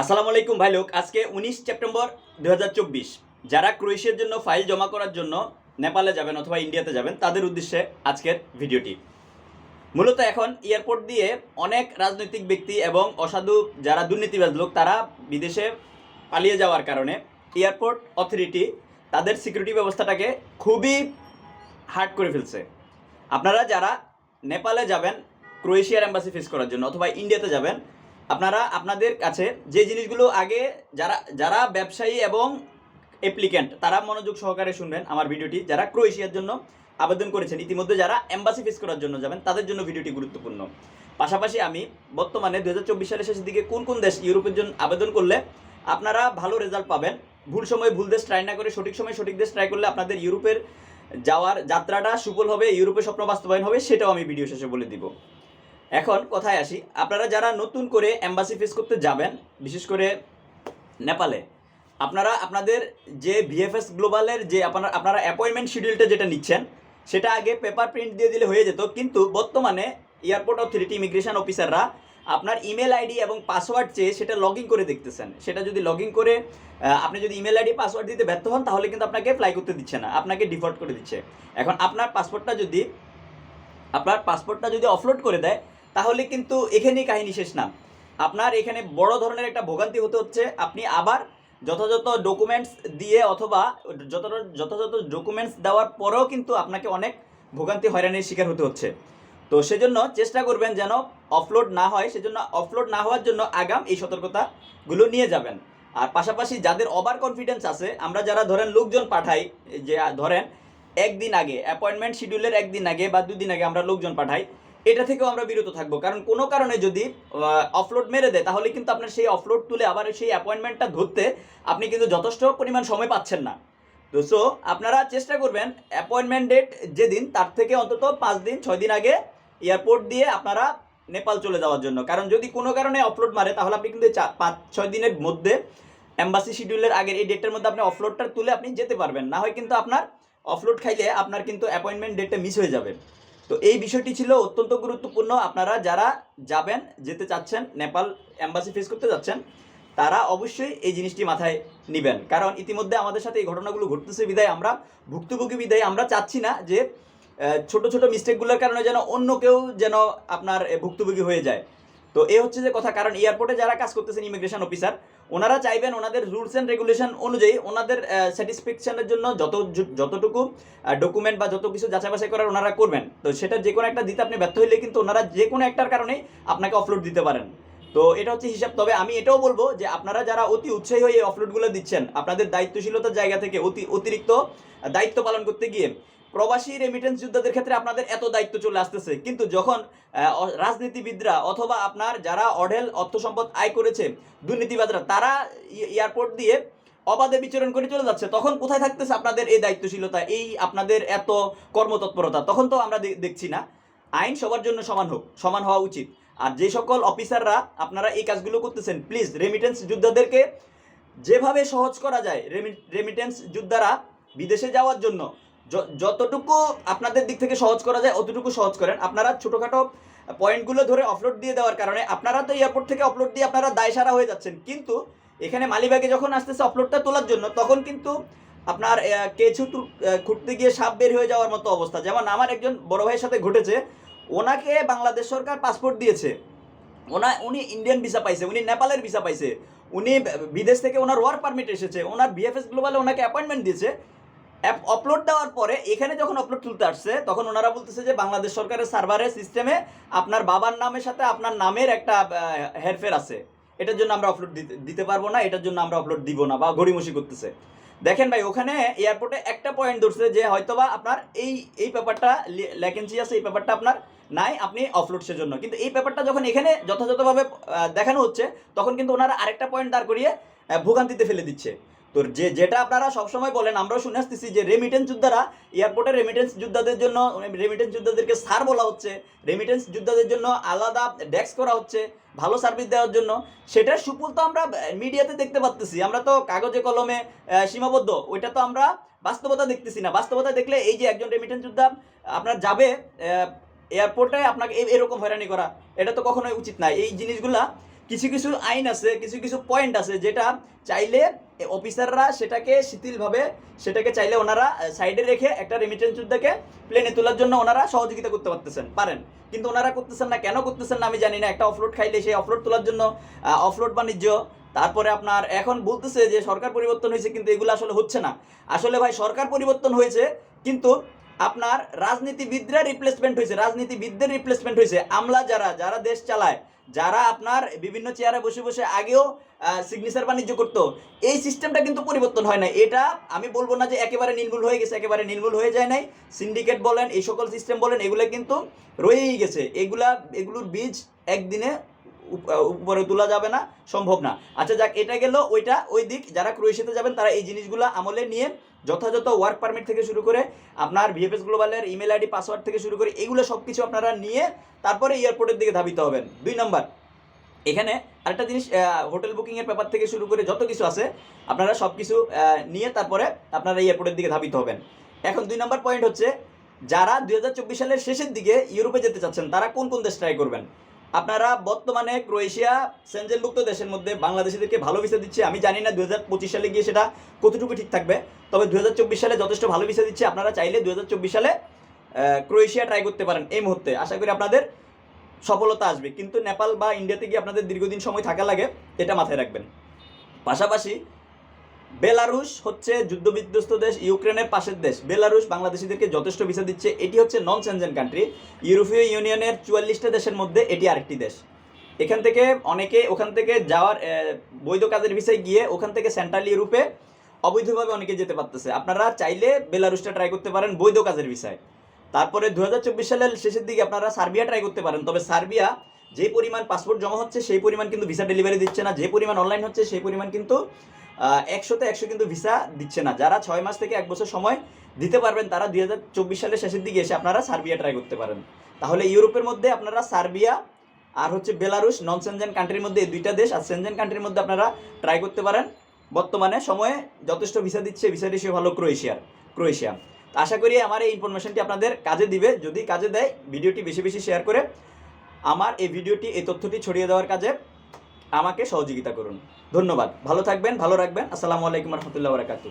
আসসালামু আলাইকুম ভাই লোক, আজকে উনিশ সেপ্টেম্বর দু হাজার চব্বিশ। যারা ক্রোয়েশিয়ার জন্য ফাইল জমা করার জন্য নেপালে যাবেন অথবা ইন্ডিয়াতে যাবেন, তাদের উদ্দেশ্যে আজকের ভিডিওটি। মূলত এখন এয়ারপোর্ট দিয়ে অনেক রাজনৈতিক ব্যক্তি এবং অসাধু যারা দুর্নীতিবাজ লোক, তারা বিদেশে পালিয়ে যাওয়ার কারণে এয়ারপোর্ট অথরিটি তাদের সিকিউরিটি ব্যবস্থাটাকে খুবই হার্ড করে ফেলছে। আপনারা যারা নেপালে যাবেন, ক্রোয়েশিয়ার অ্যাম্বাসি ফেস করার জন্য অথবা ইন্ডিয়াতে যাবেন আপনারা আপনাদের কাছে যে জিনিসগুলো আগে যারা যারা ব্যবসায়ী এবং অ্যাপ্লিক্যান্ট তারা মনোযোগ সহকারে শুনবেন আমার ভিডিওটি। যারা ক্রোয়েশিয়ার জন্য আবেদন করেছেন, ইতিমধ্যে যারা এম্বাসি ফেস করার জন্য যাবেন, তাদের জন্য ভিডিওটি গুরুত্বপূর্ণ। পাশাপাশি আমি বর্তমানে দু হাজার চব্বিশ সালের শেষের দিকে কোন কোন দেশ ইউরোপের জন্য আবেদন করলে আপনারা ভালো রেজাল্ট পাবেন? ভুল সময় ভুল দেশ ট্রাই না করে, সঠিক সময় সঠিক দেশ ট্রাই করলে আপনাদের ইউরোপের যাওয়ার যাত্রাটা সুফল হবে, ইউরোপের স্বপ্ন বাস্তবায়ন হবে, সেটাও আমি ভিডিও শেষে বলে দিব। এখন কথায় আসি, আপনারা যারা নতুন করে এম্বাসি ফেস করতে যাবেন, বিশেষ করে নেপালে, আপনারা আপনাদের যে ভিএফএস গ্লোবালের যে আপনারা আপনারা অ্যাপয়েন্টমেন্ট শিডিউলটা যেটা নিচ্ছেন, সেটা আগে পেপার প্রিন্ট দিয়ে দিলে হয়ে যেত, কিন্তু বর্তমানে এয়ারপোর্ট অথরিটি ইমিগ্রেশন অফিসাররা আপনার ইমেল আইডি এবং পাসওয়ার্ড চেয়ে সেটা লগ ইন করে দেখতেছেন। সেটা যদি লগ ইন করে আপনি যদি ইমেল আইডি পাসওয়ার্ড দিতে ব্যর্থ হন, তাহলে কিন্তু আপনাকে ফ্লাই করতে দিচ্ছে না, আপনাকে ডিফল্ট করে দিচ্ছে। এখন আপনার পাসপোর্টটা যদি, আপনার পাসপোর্টটা যদি অফলোড করে দেয় তাহলে কিন্তু এখানেই কাহিনী শেষ না। আপনার এখানে বড় ধরনের একটা ভোগান্তি হতে হচ্ছে, আপনি আবার যথাযথ ডকুমেন্টস দিয়ে অথবা যত যথাযথ ডকুমেন্টস দেওয়ার পরেও কিন্তু আপনাকে অনেক ভোগান্তি হয়রানির শিকার হতে হচ্ছে। তো সেজন্য চেষ্টা করবেন যেন অফলোড না হয়, সেজন্য অফলোড না হওয়ার জন্য আগাম এই সতর্কতাগুলো নিয়ে যাবেন। আর পাশাপাশি যাদের ওভার কনফিডেন্স আছে, আমরা যারা ধরেন লোকজন পাঠাই, যে ধরেন একদিন আগে অ্যাপয়েন্টমেন্ট শিডিউলের একদিন আগে বা দুদিন আগে আমরা লোকজন পাঠাই এটা থেকেও আমরা বিরত থাকব। কারণ কোনো কারণে যদি অফলোড মেরে দেয়, তাহলে কিন্তু আপনার সেই অফলোড তুলে আবার সেই অ্যাপয়েন্টমেন্টটা ধরতে আপনি কিন্তু যথেষ্ট পরিমাণ সময় পাচ্ছেন না। তো সো আপনারা চেষ্টা করবেন অ্যাপয়েন্টমেন্ট ডেট যেদিন, তার থেকে অন্তত পাঁচ দিন, ছয় দিন আগে এয়ারপোর্ট দিয়ে আপনারা নেপাল চলে যাওয়ার জন্য। কারণ যদি কোনো কারণে অফলোড মারে, তাহলে আপনি কিন্তু পাঁচ, ছয় দিনের মধ্যে এম্বাসি শিডিউলের আগের এই ডেটের মধ্যে আপনি অফলোডটা তুলে আপনি যেতে পারবেন। না হয় কিন্তু আপনার অফলোড খাইলে আপনার কিন্তু অ্যাপয়েন্টমেন্ট ডেটটা মিস হয়ে যাবে। তো এই বিষয়টি ছিল অত্যন্ত গুরুত্বপূর্ণ। আপনারা যারা যাবেন, যেতে চাচ্ছেন, নেপাল এম্বাসি ফেস করতে যাচ্ছেন, তারা অবশ্যই এই জিনিসটি মাথায় নেবেন। কারণ ইতিমধ্যে আমাদের সাথে এই ঘটনাগুলো ঘটতেছে, বিদায় আমরা, ভুক্তভোগী বিদায় আমরা চাচ্ছি না যে ছোট ছোট মিস্টেকগুলোর কারণে যেন অন্য কেউ যেন আপনার ভুক্তভোগী হয়ে যায়। তো এ হচ্ছে যে কথা, কারণ এয়ারপোর্টে যারা কাজ করতেছেন ইমিগ্রেশন অফিসার ওনারা চাইবেন ওনাদের রুলস অ্যান্ড রেগুলেশন অনুযায়ী ওনাদের স্যাটিসফ্যাকশনের জন্য যত যতটুকু ডকুমেন্ট বা যত কিছু যাচাই বাছাই করার ওনারা করবেন, তো সেটা যে কোনো একটা দিতে আপনি ব্যর্থ হইলে কিন্তু ওনারা যে কোনো একটার কারণেই আপনাকে অফলোড দিতে পারেন। তো এটা হচ্ছে হিসাব। তবে আমি এটাও বলব যে আপনারা যারা অতি উৎসাহী হয়ে অফলোডগুলো দিচ্ছেন, আপনাদের দায়িত্বশীলতার জায়গা থেকে অতি অতিরিক্ত দায়িত্ব পালন করতে গিয়ে প্রবাসী রেমিটেন্স যোদ্ধাদের ক্ষেত্রে আপনাদের এত দায়িত্ব চলে আসতেছে। কিন্তু যখন রাজনীতিবিদরা অথবা আপনার যারা অঢেল অর্থ সম্পদ আয় করেছে দুর্নীতিবাদরা তারা এয়ারপোর্ট দিয়ে অবাধে বিচরণ করে চলে যাচ্ছে, তখন কোথায় থাকতেছে আপনাদের এই দায়িত্বশীলতা, এই আপনাদের এত কর্মতৎপরতা? তখন তো আমরা দেখছি না। আইন সবার জন্য সমান হোক, সমান হওয়া উচিত। আর যে সকল অফিসাররা আপনারা এই কাজগুলো করতেছেন প্লিজ রেমিটেন্স যোদ্ধাদেরকে যেভাবে সহজ করা যায় রেমিটেন্স যোদ্ধারা বিদেশে যাওয়ার জন্য যতটুকু আপনাদের দিক থেকে সহজ করা যায় অতটুকু সহজ করেন। আপনারা ছোটোখাটো পয়েন্টগুলো ধরে অফলোড দিয়ে দেওয়ার কারণে আপনারা তো এয়ারপোর্ট থেকে অফলোড দিয়ে আপনারা দায়সারা হয়ে যাচ্ছেন। কিন্তু এখানে মালিবাগে যখন আসতেছে অফলোডটা তোলার জন্য তখন কিন্তু আপনার টু- আহ, গিয়ে সাপ বের হয়ে যাওয়ার মতো অবস্থা। যেমন আমার একজন বড় ভাইয়ের সাথে ঘটেছে ওনাকে বাংলাদেশ সরকার পাসপোর্ট দিয়েছে। ওনা, উনি ইন্ডিয়ান ভিসা পাইছে, উনি নেপালের ভিসা পাইছে। উনি বিদেশ থেকে ওনার ওয়ার্ক পারমিট এসেছে, ওনার বিএফএস গ্লোবালে ওনাকে অ্যাপয়েন্টমেন্ট দিয়েছে। অ্যাপ আপলোড দেওয়ার পরে এখানে যখন আপলোড তুলতে আসছে, তখন ওনারা বলতেছে যে বাংলাদেশ সরকারের সার্ভারের সিস্টেমে আপনার বাবার নামের সাথে আপনার নামের একটা হেরফের আছে। এটার জন্য আমরা আপলোড দিতে পারব না, এটার জন্য আমরা আপলোড দিব না বা গড়িমসি করতেছে। দেখেন ভাই, ওখানে এয়ারপোর্টে একটা পয়েন্ট ধরছে যে হয়তোবা আপনার এই এই পেপারটা ল্যাকেন্সি আছে, এই পেপারটা আপনার নাই, আপনি অফলোড সেজন্য কিন্তু এই ব্যাপারটা যখন এখানে যথাযথভাবে দেখানো হচ্ছে, তখন কিন্তু ওনারা আরেকটা পয়েন্ট দাঁড় করিয়ে ভোগান্তিতে ফেলে দিচ্ছে। তো যে, যেটা আপনারা সবসময় বলেন, আমরাও শুনে আসতেছি যে রেমিটেন্স যোদ্ধারা এয়ারপোর্টে রেমিটেন্স যোদ্ধাদের জন্য রেমিটেন্স যোদ্ধাদেরকে সার বলা হচ্ছে রেমিটেন্স যোদ্ধাদের জন্য আলাদা ডেস্ক করা হচ্ছে, ভালো সার্ভিস দেওয়ার জন্য। সেটার সুফল তো আমরা মিডিয়াতে দেখতে পাচ্তেছি আমরা তো কাগজে, কলমে সীমাবদ্ধ। ওইটা তো আমরা বাস্তবতা দেখতেছি না। বাস্তবতা দেখলে এই যে একজন রেমিটেন্স যোদ্ধা, আপনার যাবে এয়ারপোর্টে আপনাকে এরকম হয়রানি করা, এটা তো কখনোই উচিত না এই জিনিসগুলা কিছু কিছু আইন আছে, কিছু কিছু পয়েন্ট আছে যেটা চাইলে অফিসাররা সেটাকে শিথিলভাবে, সেটাকে চাইলে ওনারা সাইডে রেখে একটা রেমিটেন্স যুদ্ধকে প্লেনে তোলার জন্য ওনারা সহযোগিতা করতে পারতেছেন, পারেন। কিন্তু ওনারা করতেছেন না, কেন করতেছেন না আমি জানি না। একটা অফলোড খাইলে সেই অফলোড তোলার জন্য অফলোড বাণিজ্য, তারপরে আপনার এখন বলতেছে যে সরকার পরিবর্তন হয়েছে, কিন্তু এগুলো আসলে হচ্ছে না। আসলে ভাই সরকার পরিবর্তন হয়েছে, কিন্তু আপনার রাজনীতিবিদরা রিপ্লেসমেন্ট হয়েছে, রাজনীতিবিদদের রিপ্লেসমেন্ট হয়েছে। আমলা যারা যারা দেশ চালায়, যারা আপনার বিভিন্ন চেয়ারে বসে বসে আগেও সিগনেচার বাণিজ্য করতো, এই সিস্টেমটা কিন্তু পরিবর্তন হয় না এটা আমি বলব না যে একেবারে নির্মূল হয়ে গেছে, একেবারে নির্মূল হয়ে যায় নাই। সিন্ডিকেট বলেন, এই সকল সিস্টেম বলেন, এগুলো কিন্তু রয়েই গেছে। এগুলা, এগুলোর বীজ একদিনে উপরে তোলা যাবে না, সম্ভব না। আচ্ছা যাক, এটা গেল, ওইটা, ওই দিক, যারা ক্রোয়েশিয়াতে যাবেন, তারা এই জিনিসগুলো আমলে নিয়ে যথাযথ ওয়ার্ক পারমিট থেকে শুরু করে আপনার ভিএফএস গ্লোবালের ইমেল আইডি পাসওয়ার্ড থেকে শুরু করে এগুলো সব কিছু আপনারা নিয়ে তারপরে এয়ারপোর্টের দিকে ধাবিত হবেন। দুই নম্বর, এখানে আরেকটা জিনিস হোটেল বুকিংয়ের ব্যাপার থেকে শুরু করে যত কিছু আছে, আপনারা সব কিছু নিয়ে তারপরে আপনারা এয়ারপোর্টের দিকে ধাবিত হবেন। এখন দুই নম্বর পয়েন্ট হচ্ছে, যারা দুই হাজার চব্বিশ সালের শেষের দিকে ইউরোপে যেতে চাচ্ছেন, তারা কোন কোন দেশ ট্রাই করবেন? আপনারা বর্তমানে ক্রোয়েশিয়া সেঞ্জেলভুক্ত দেশের মধ্যে বাংলাদেশিদেরকে ভালো ভিসা দিচ্ছে, আমি জানি না দু হাজার পঁচিশ সালে গিয়ে সেটা কতটুকু ঠিক থাকবে, তবে দু হাজার চব্বিশ সালে যথেষ্ট ভালো ভিসা দিচ্ছে, আপনারা চাইলে দু হাজার চব্বিশ সালে ক্রোয়েশিয়া ট্রাই করতে পারেন এই মুহূর্তে। আশা করি আপনাদের সফলতা আসবে, কিন্তু নেপাল বা ইন্ডিয়াতে গিয়ে আপনাদের দীর্ঘদিন সময় থাকা লাগে, এটা মাথায় রাখবেন। পাশাপাশি বেলারুশ হচ্ছে যুদ্ধবিধ্বস্ত দেশ, ইউক্রেনের পাশের দেশ। বেলারুশ বাংলাদেশিদেরকে যথেষ্ট ভিসা দিচ্ছে। এটি হচ্ছে নন সেনজেন কান্ট্রি ইউরোপীয় ইউনিয়নের চুয়াল্লিশটা দেশের মধ্যে এটি আরেকটি দেশ। এখান থেকে অনেকে ওখান থেকে যাওয়ার বৈধ কাজের ভিসায় গিয়ে ওখান থেকে সেন্ট্রাল ইউরোপে অবৈধভাবে অনেকে যেতে পারতেছে। আপনারা চাইলে বেলারুশটা ট্রাই করতে পারেন বৈধ কাজের ভিসায়। তারপরে দু হাজার চব্বিশ সালের শেষের দিকে আপনারা সার্বিয়া ট্রাই করতে পারেন। তবে সার্বিয়া যে পরিমাণ পাসপোর্ট জমা হচ্ছে, সেই পরিমাণ কিন্তু ভিসা ডেলিভারি দিচ্ছে না। যে পরিমাণ অনলাইন হচ্ছে, সেই পরিমাণ কিন্তু একশোতে একশো কিন্তু ভিসা দিচ্ছে না। যারা ছয় মাস থেকে এক বছর সময় দিতে পারবেন, তারা দুই হাজার চব্বিশ সালের শেষের দিকে এসে আপনারা সার্বিয়া ট্রাই করতে পারেন। তাহলে ইউরোপের মধ্যে আপনারা সার্বিয়া আর হচ্ছে বেলারুশ নন সেনজেন কান্ট্রির মধ্যে এই দুইটা দেশ আর সেনজেন কান্ট্রির মধ্যে আপনারা ট্রাই করতে পারেন। বর্তমানে সময়ে যথেষ্ট ভিসা দিচ্ছে ভিসা রেশিও ভালো ক্রোয়েশিয়ার, ক্রোয়েশিয়া। তো আশা করি আমার এই ইনফরমেশনটি আপনাদের কাজে দিবে। যদি কাজে দেয় ভিডিওটি বেশি বেশি শেয়ার করে আমার এই ভিডিওটি এই তথ্যটি ছড়িয়ে দেওয়ার কাজে আমাকে সহযোগিতা করুন। ধন্যবাদ। ভালো থাকবেন ভালো রাখবেন। আসসালামু আলাইকুম রহমতুল্লাহ বারাকাতু